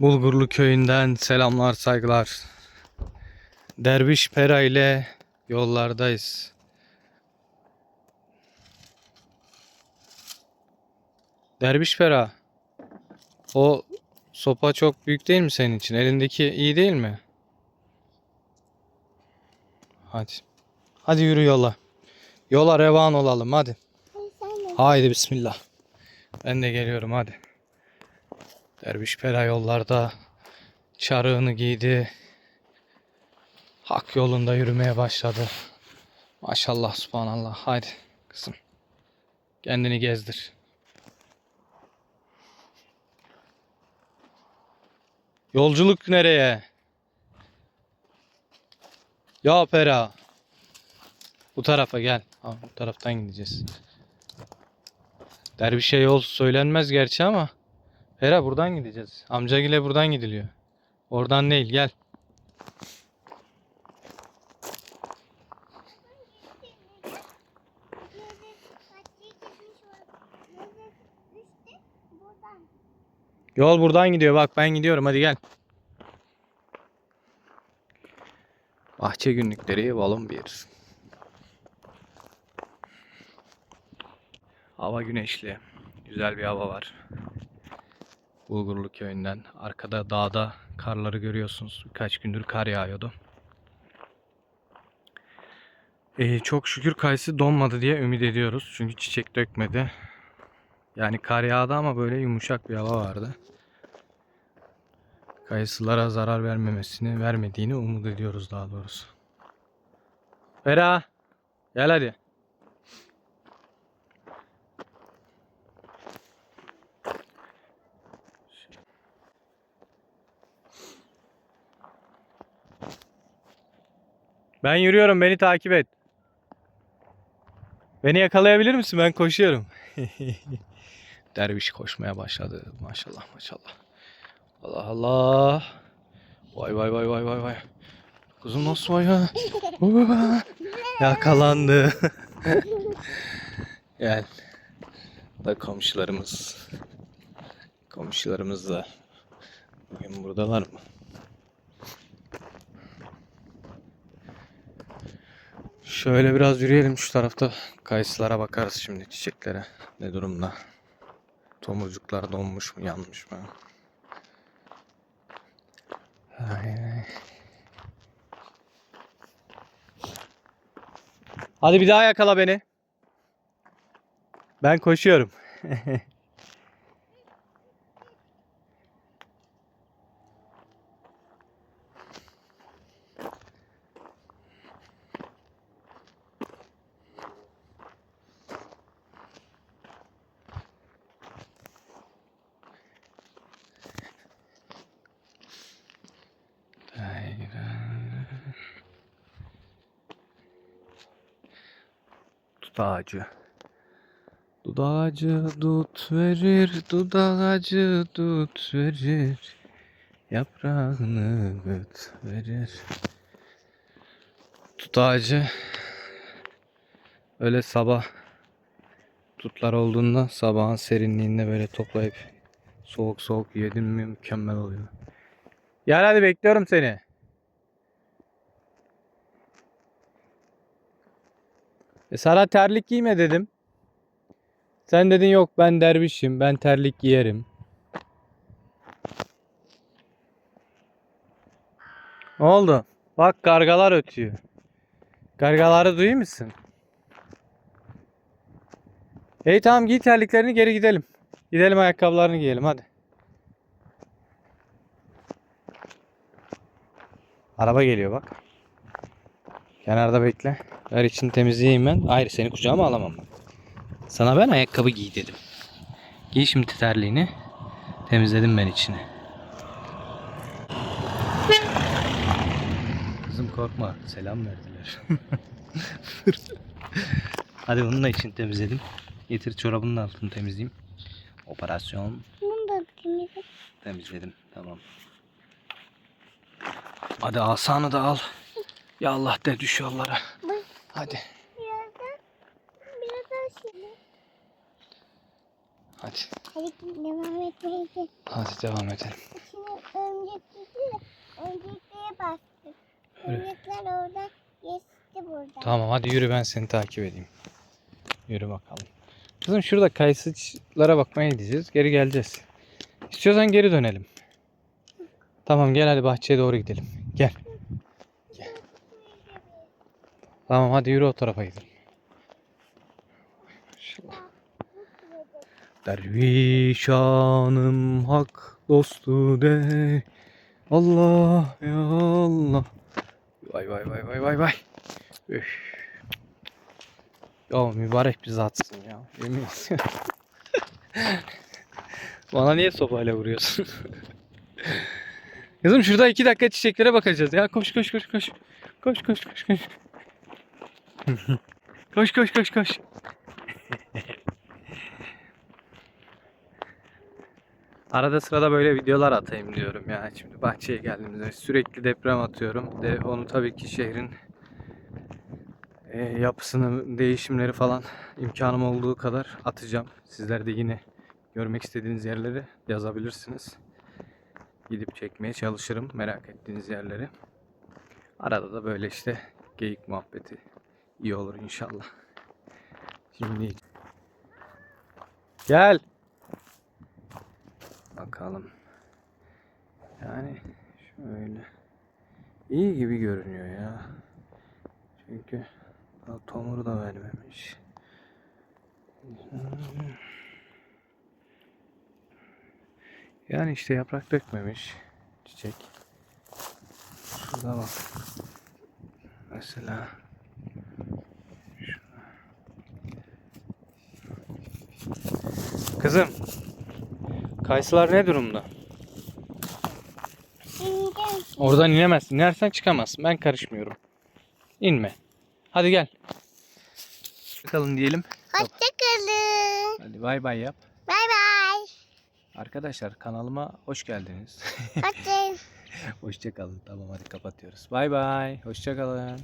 Bulgurlu köyünden selamlar saygılar. Derviş Pera ile yollardayız. Derviş Pera. O sopa çok büyük değil mi senin için? Elindeki iyi değil mi? Hadi. Hadi yürü yola. Yola revan olalım hadi. Haydi bismillah. Ben de geliyorum hadi. Derviş Pera yollarda çarığını giydi. Hak yolunda yürümeye başladı. Maşallah subhanallah. Haydi kızım. Kendini gezdir. Yolculuk nereye? Ya Pera. Bu tarafa gel. Ha, bu taraftan gideceğiz. Dervişe yol söylenmez gerçi ama. Pera buradan gideceğiz. Amcagile buradan gidiliyor. Oradan değil gel. Yol buradan gidiyor bak ben gidiyorum hadi gel. Bahçe günlükleri balon bir. Hava güneşli. Güzel bir hava var. Bulgurlu köyünden. Arkada dağda karları görüyorsunuz. Birkaç gündür kar yağıyordu. Ee, çok şükür kayısı donmadı diye ümit ediyoruz. Çünkü çiçek dökmedi. Yani kar yağdı ama böyle yumuşak bir hava vardı. Kayısılara zarar vermemesini, vermediğini umut ediyoruz daha doğrusu. Vera, gel hadi. Ben yürüyorum, beni takip et. Beni yakalayabilir misin? Ben koşuyorum. Derviş koşmaya başladı. Maşallah maşallah. Allah Allah. Vay vay vay vay vay vay. Kızım nasıl var ya? Yakalandı. Gel. Da komşularımız. Komşularımız da bugün buradalar mı? Şöyle biraz yürüyelim şu tarafta. Kayısılara bakarız şimdi çiçeklere. Ne durumda? Tomurcuklar donmuş mu yanmış mı? Ay, ay. Hadi bir daha yakala beni. Ben koşuyorum. Dut ağacı. Dut ağacı dut verir, dut ağacı dut verir. Yaprağını gıt verir. Dut ağacı öyle sabah tutlar olduğunda sabahın serinliğinde böyle toplayıp soğuk soğuk yedim mi mükemmel oluyor. Gel hadi bekliyorum seni. E sana terlik giyme dedim. Sen dedin yok ben dervişim ben terlik giyerim. Ne oldu? Bak kargalar ötüyor. Kargaları duyuyor musun? İyi tamam giy terliklerini geri gidelim. Gidelim ayakkabılarını giyelim hadi. Araba geliyor bak. Kenarda bekle. Ver içini temizleyeyim ben. Hayır seni kucağıma alamam. Sana ben ayakkabı giy dedim. Giy şimdi terliğini. Temizledim ben içini. Kızım korkma. Selam verdiler. Hadi bunun da içini temizledim. Getir çorabının altını temizleyeyim. Operasyon Bunu da temizle. temizledim. Tamam. Hadi asanı da al. Ya Allah de düş yollara. Hadi. Birazdan, birazdan şimdi. Hadi. Hadi devam etmeyelim. Hadi devam edelim. Şimdi örümcek gitti örümcekliğe bastı. Örümcekler oradan geçti buradan. Tamam hadi yürü ben seni takip edeyim. Yürü bakalım. Kızım şurada kayısıçlara bakmaya gideceğiz. Geri geleceğiz. İstiyorsan geri dönelim. Tamam gel hadi bahçeye doğru gidelim. Gel. Tamam hadi yürü o tarafa gidelim. Maşallah. Dervişanım hak dostu de. Allah ya Allah. Vay vay vay vay vay vay. Üf. Ya mübarek bir zatsın ya. Yemin. Bana niye sopayla vuruyorsun? Kızım şurada iki dakika çiçeklere bakacağız ya. Koş koş koş koş. Koş koş koş koş. Koş koş koş koş. Arada sırada böyle videolar atayım diyorum ya. Şimdi bahçeye geldiğimizde sürekli deprem atıyorum. De onu tabii ki şehrin e, yapısının değişimleri falan imkanım olduğu kadar atacağım. Sizler de yine görmek istediğiniz yerleri yazabilirsiniz. Gidip çekmeye çalışırım merak ettiğiniz yerleri. Arada da böyle işte geyik muhabbeti iyi olur inşallah. Şimdi gel. Bakalım. Yani şöyle iyi gibi görünüyor ya. Çünkü daha tomuru da vermemiş. Yani işte yaprak dökmemiş çiçek. Şurada bak. Mesela Kızım Kayısılar ne durumda? İneceğim. Oradan inemezsin. İnersen çıkamazsın. Ben karışmıyorum. İnme. Hadi gel. Bakalım diyelim. Hoşçakalın. Hadi bay bay yap. Bay bay. Arkadaşlar kanalıma hoş geldiniz. Hoşçakalın. Hoşçakalın. Tamam hadi kapatıyoruz. Bay bay. Hoşçakalın.